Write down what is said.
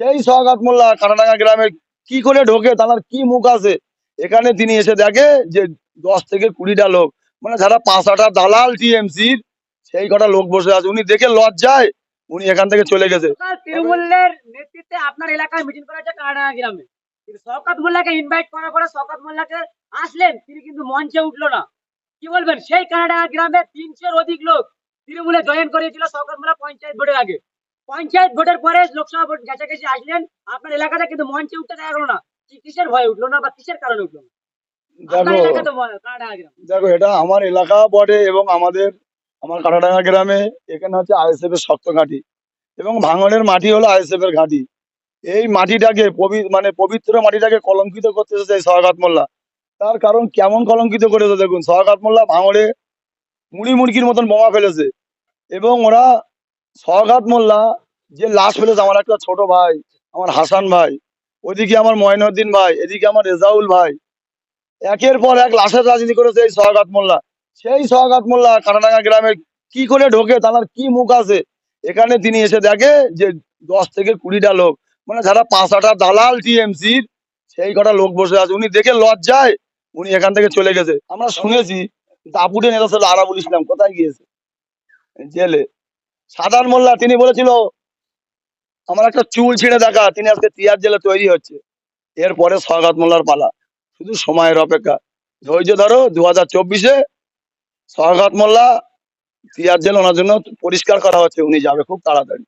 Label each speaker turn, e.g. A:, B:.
A: সেই সোহাগাত মোল্লা কাটাডাঙ্গা গ্রামে কি করে ঢোকে, তার কি মুখ আছে? এখানে তিনি এসে দেখে যে দশ থেকে কুড়িটা লোক মানে যারা পাঁচটা দালাল টিএমসির সেই কটা লোক বসে আছে। উনি দেখে লজ্জায় উনি এখান থেকে চলে গেছে।
B: তৃণমূলের নেতৃত্বে আপনার এলাকায় মিটিং করা হয়েছে কানাডাঙ্গা গ্রামে। শওকত মোল্লাকে ইনভাইট করার পরে শওকত মোল্লাকে আসলেন, তিনি কিন্তু মঞ্চে উঠল না। কি বলবেন? সেই কানাডাঙ্গা গ্রামে তিনশোর অধিক লোক তৃণমূলে জয়েন করিয়েছিল শওকত মোল্লা পঞ্চায়েত ভোটের আগে। পঞ্চায়েত ভোটের পরে লোকসভা ভোট কাছাকাছি আসলেন আপনার এলাকাতে কিন্তু মঞ্চে উঠতে দেখা গেলো না। কিসের ভয়ে উঠল না বা কিসের কারণে উঠল? না
A: দেখো এটা আমার এলাকা বটে এবং আমাদের আমার কাটাডাঙ্গা গ্রামে এখানে হচ্ছে আইএসএফ এর শক্ত ঘাঁটি এবং ভাঙনের মাটি হলো আইএসএফ এর ঘাঁটি। এই মাটিটাকে মানে পবিত্র মাটিটাকে কলঙ্কিত করতে এসেছে এই সোহাগাত মোল্লা। তার কারণ কেমন কলঙ্কিত করেছে দেখুন সোহাগাত মোল্লা ভাঙড়ে মুড়ি মুড়কির মতন বোমা ফেলেছে এবং ওরা সোহাগাত মোল্লা, যে লাশ ফেলেছে আমার একটা ছোট ভাই, আমার হাসান ভাই ওইদিকে আমার ময়নউদ্দিন ভাই, এদিকে আমার রেজাউল ভাই। একের পর এক লাশের রাজনীতি করেছে এই সোহাগাত মোল্লা। সেই সোহাগাত মোল্লা কাটাডাঙ্গা গ্রামে কি করে ঢোকে, তার কি মুখ আছে? এখানে তিনি এসে দেখে যে দশ থেকে কুড়িটা লোক মানে যারা পাঁচটা দালাল টিএমসির সেই কটা লোক বসে আছে। উনি দেখে লজ্জায় উনি এখান থেকে চলে গেছে। আমরা শুনেছি, দাপুটে নেতা ছিল আরাবুল কোথায় গিয়েছে? জেলে। সাদান মোল্লা, তিনি বলেছিল, আমার একটা চুল ছিঁড়ে দেখা, তিনি আজকে তিয়ার জেলে তৈরি হচ্ছে। এরপরে স্বাগত মোল্লার পালা। শুধু সময়ের অপেক্ষা। ধৈর্য ধরো দু হাজার চব্বিশে স্বাগত মোল্লা তিয়ার জেল ওনার জন্য পরিষ্কার করা হচ্ছে, উনি যাবে খুব তাড়াতাড়ি।